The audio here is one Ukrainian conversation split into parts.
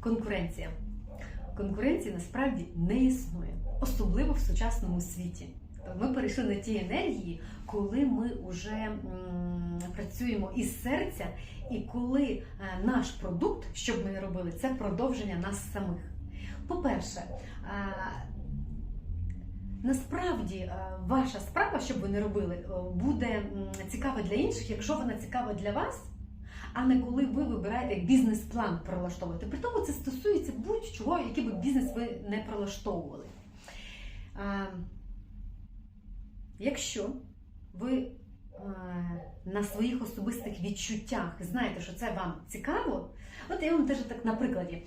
Конкуренція. Конкуренції насправді не існує, особливо в сучасному світі. Ми перейшли на ті енергії, коли ми вже працюємо із серця, і коли е, наш продукт, що б ми не робили, це продовження нас самих. По-перше, е, насправді е, ваша справа, що б ви не робили, буде цікава для інших, якщо вона цікава для вас а не коли ви вибираєте бізнес-план прилаштовувати. При тому це стосується будь-чого, який би бізнес ви не прилаштовували. Якщо ви на своїх особистих відчуттях знаєте, що це вам цікаво, от я вам теж так на прикладі.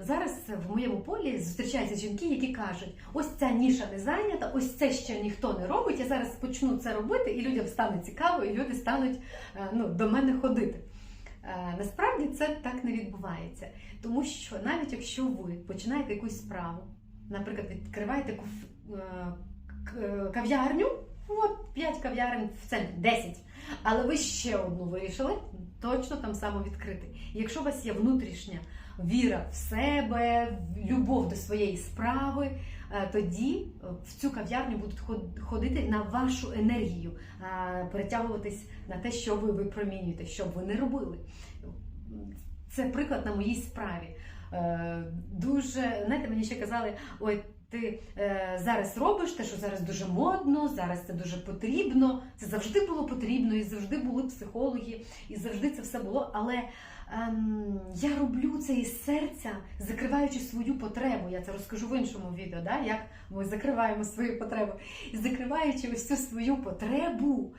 Зараз в моєму полі зустрічаються жінки, які кажуть: ось ця ніша не зайнята, ось це ще ніхто не робить. Я зараз почну це робити, і людям стане цікаво, і люди стануть е, ну, до мене ходити. Е, Насправді це так не відбувається, тому що навіть якщо ви починаєте якусь справу, наприклад, відкриваєте е, кав'ярню, от 5 кав'ярень в центрі, 10, але ви ще одну вирішили, точно там само відкрити. Якщо у вас є внутрішня віра в себе, любов до своєї справи, е, тоді е, в цю кав'ярню будуть ход- ходити на вашу енергію, перетягуватись на те, що ви випромінюєте, що б ви не робили. Це приклад на моїй справі. Е, Дуже, знаєте, мені ще казали, ой, ти е, зараз робиш те, що зараз дуже модно, зараз це дуже потрібно. Це завжди було потрібно, і завжди були психологи, і завжди це все було. Але ем, я роблю це із серця, закриваючи свою потребу. Я це розкажу в іншому відео, да? як ми закриваємо свою потребу. І закриваючи ось цю свою потребу,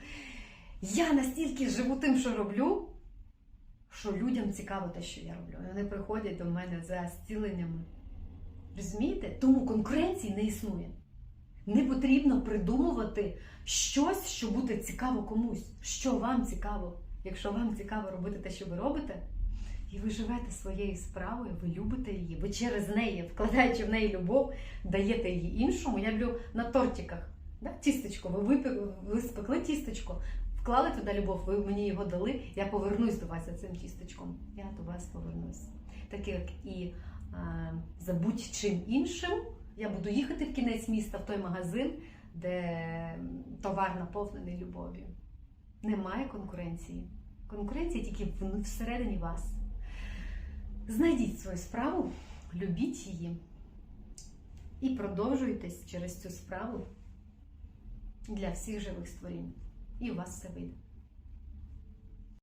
я настільки живу тим, що роблю, що людям цікаво те, що я роблю. Вони приходять до мене за зціленнями. Розумієте? Тому конкуренції не існує. Не потрібно придумувати щось, що буде цікаво комусь. Що вам цікаво? Якщо вам цікаво робити те, що ви робите, і ви живете своєю справою, ви любите її, ви через неї, вкладаючи в неї любов, даєте її іншому. Я люблю на тортиках. Да? Тістечко, ви, ви спекли тістечко, вклали туди любов, ви мені його дали, я повернусь до вас цим тістечком. Я до вас повернусь. Так як і а, за будь-чим іншим, я буду їхати в кінець міста в той магазин, де товар наповнений любов'ю. Немає конкуренції. Конкуренція тільки всередині вас. Знайдіть свою справу, любіть її і продовжуйтесь через цю справу для всіх живих створінь. І у вас все вийде.